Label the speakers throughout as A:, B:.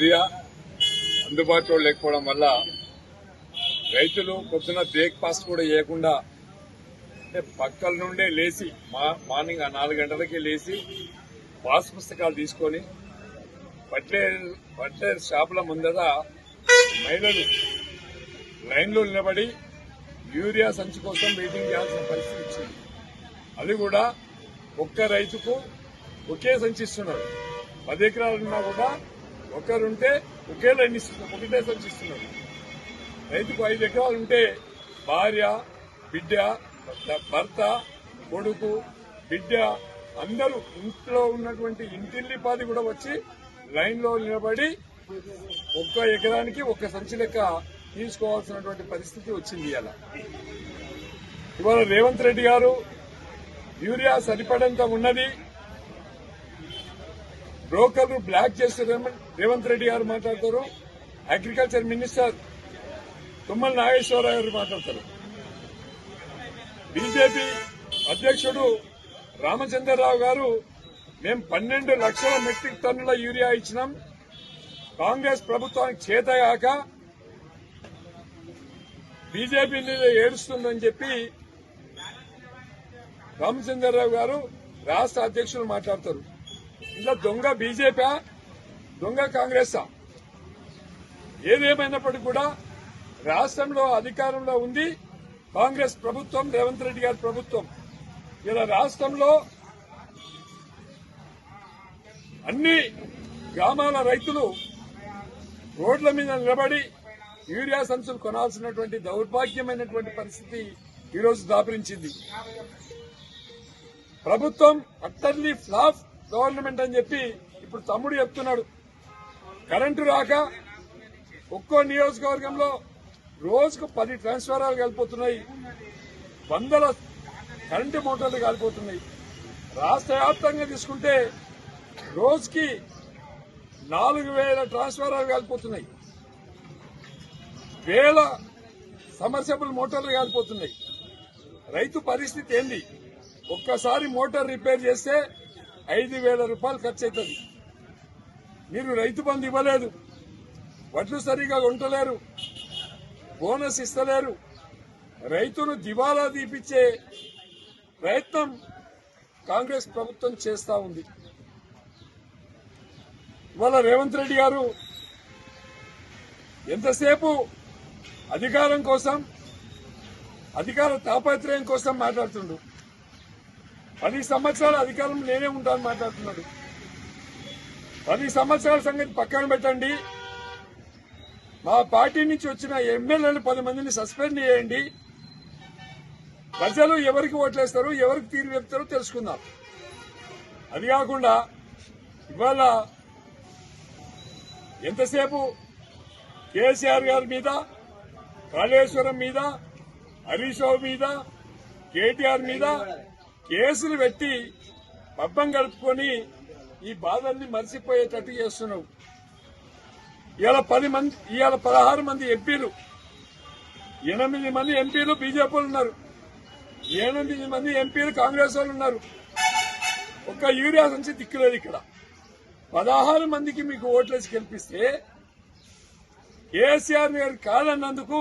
A: Urea అందుబాటులో లేకపోవడం వల్ల రైతులు పొద్దున బ్రేక్ఫాస్ట్ కూడా చేయకుండా అంటే పక్కల నుండే లేచి మా మార్నింగ్ ఆ నాలుగు గంటలకి లేచి పాస్ పుస్తకాలు తీసుకొని పట్లేర్ పట్లేర్ షాపుల ముందర మహిళలు లైన్లో నిలబడి యూరియా సంచి కోసం వెయిటింగ్ చేయాల్సిన పరిస్థితి వచ్చింది. అది కూడా ఒక్క రైతుకు ఒకే సంచి ఇస్తున్నారు. పది ఎకరాలున్నా కూడా ఒకరుంటే ఒకే లైన్ ఒకటే సంచిస్తున్నారు రైతుకు ఐదు ఎకరాలు ఉంటే భార్య బిడ్డ భర్త కొడుకు బిడ్డ అందరూ ఇంట్లో ఉన్నటువంటి ఇంటిల్లి పాది కూడా వచ్చి లైన్లో నిలబడి ఒక్క ఎకరానికి ఒక్క సంచి లెక్క తీసుకోవాల్సినటువంటి పరిస్థితి వచ్చింది ఇలా ఇవాళ రేవంత్ రెడ్డి గారు యూరియా సరిపడంత ఉన్నది? బ్రోకర్లు బ్లాక్ చేస్తే రేవంత్- రేవంత్ రెడ్డి గారు మాట్లాడతారు. అగ్రికల్చర్ మినిస్టర్ తుమ్మల నాగేశ్వరరావు గారు మాట్లాడతారు. బీజేపీ అధ్యక్షుడు రామచంద్రరావు గారు మేము పన్నెండు లక్షల మెట్రిక్ టన్నుల యూరియా ఇచ్చినాం. కాంగ్రెస్ ప్రభుత్వానికి చేతగాక బీజేపీ మీద ఏడుస్తుందని చెప్పి రామచంద్రరావు గారు రాష్ట్ర అధ్యక్షులు మాట్లాడతారు. ఇలా దొంగ బీజేపీ దొంగ కాంగ్రెస్ ఏదేమైనప్పటికీ కూడా రాష్ట్రంలో అధికారంలో ఉంది కాంగ్రెస్ ప్రభుత్వం రేవంత్ రెడ్డి గారి ప్రభుత్వం. ఇలా రాష్ట్రంలో అన్ని గ్రామాల రైతులు రోడ్ల మీద నిలబడి యూరియా సంచులు కొనాల్సినటువంటి దౌర్భాగ్యమైనటువంటి పరిస్థితి ఈరోజు దాపరించింది. ప్రభుత్వం అట్టర్లీ ఫ్లాప్ గవర్నమెంట్ అని చెప్పి ఇప్పుడు తమ్ముడు చెప్తున్నాడు. కరెంటు రాక ఒక్కో నియోజకవర్గంలో రోజుకు పది ట్రాన్స్ఫారాలు కాలిపోతున్నాయి. వందల కరెంటు మోటార్లు కాలిపోతున్నాయి. రాష్ట్ర వ్యాప్తంగా తీసుకుంటే రోజుకి నాలుగు వేల ట్రాన్స్ఫారాలు కాలిపోతున్నాయి. వేల సమర్సబుల్ మోటార్లు కాలిపోతున్నాయి. రైతు పరిస్థితి ఏంది? ఒక్కసారి మోటార్ రిపేర్ చేస్తే ఐదు వేల రూపాయలు ఖర్చు అవుతుంది మీరు రైతు బంధు ఇవ్వలేదు వడ్లు సరిగా ఉండలేరు బోనస్ ఇస్తలేరు. రైతును దివాలా తీపిచ్చే ప్రయత్నం కాంగ్రెస్ ప్రభుత్వం చేస్తా ఉంది. ఇవాళ రేవంత్ రెడ్డి గారు ఎంతసేపు అధికారం కోసం అధికార తాపత్రయం కోసం మాట్లాడుతుండు? పది సంవత్సరాల అధికారం నేనే ఉంటాను మాట్లాడుతున్నాడు. పది సంవత్సరాల సంగతి పక్కన పెట్టండి. మా పార్టీ నుంచి వచ్చిన ఎమ్మెల్యేలు పది మందిని సస్పెండ్ చేయండి. ప్రజలు ఎవరికి ఓట్లేస్తారు ఎవరికి తీరు చెప్తారో తెలుసుకుందాం. అది కాకుండా ఇవాళ ఎంతసేపు కేసీఆర్ గారి మీద కాళేశ్వరం మీద హరీష్ రావు మీద కేటీఆర్ మీద కేసులు పెట్టి పబ్బం గడుపుకొని ఈ బాధల్ని మర్చిపోయేటట్టు చేస్తున్నావు. ఇవాళ పది మంది ఇవాళ పదహారు మంది ఎంపీలు ఎనిమిది మంది ఎంపీలు బీజేపీలు ఉన్నారు. ఎనిమిది మంది ఎంపీలు కాంగ్రెస్ వాళ్ళు ఉన్నారు. ఒక్క యూరియా నుంచి దిక్కులేదు ఇక్కడ. పదహారు మందికి మీకు ఓట్లేసి గెలిపిస్తే కేసీఆర్ గారు కాదన్నందుకు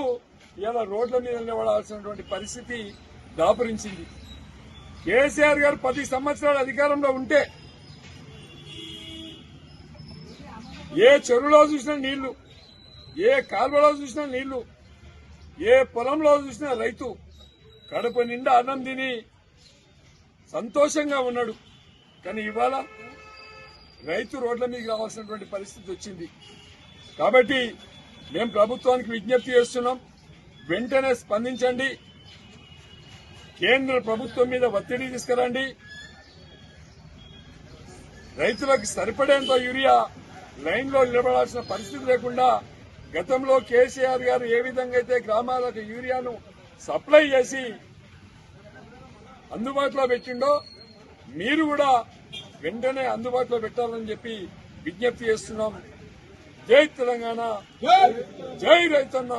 A: ఇలా రోడ్ల మీద నిలబడాల్సినటువంటి పరిస్థితి దాపురించింది. కేసీఆర్ గారు పది సంవత్సరాలు అధికారంలో ఉంటే ఏ చెరువులో చూసినా నీళ్ళు ఏ కాలువలో చూసినా నీళ్ళు ఏ పొలంలో చూసినా రైతు కడుపు నిండా అన్నం తిని సంతోషంగా ఉన్నాడు. కానీ ఇవాళ రైతు రోడ్ల మీద రావాల్సినటువంటి పరిస్థితి వచ్చింది. కాబట్టి మేము ప్రభుత్వానికి విజ్ఞప్తి చేస్తున్నాం వెంటనే స్పందించండి. కేంద్ర ప్రభుత్వం మీద ఒత్తిడి తీసుకురండి. రైతులకు సరిపడేంత యూరియా లైన్లో నిలబడాల్సిన పరిస్థితి లేకుండా గతంలో కేసీఆర్ గారు ఏ విధంగా అయితే గ్రామాలకు యూరియాను సప్లై చేసి అందుబాటులో పెట్టిండో మీరు కూడా వెంటనే అందుబాటులో పెట్టాలని చెప్పి విజ్ఞప్తి చేస్తున్నాం. జై తెలంగాణ. జై రైతన్న.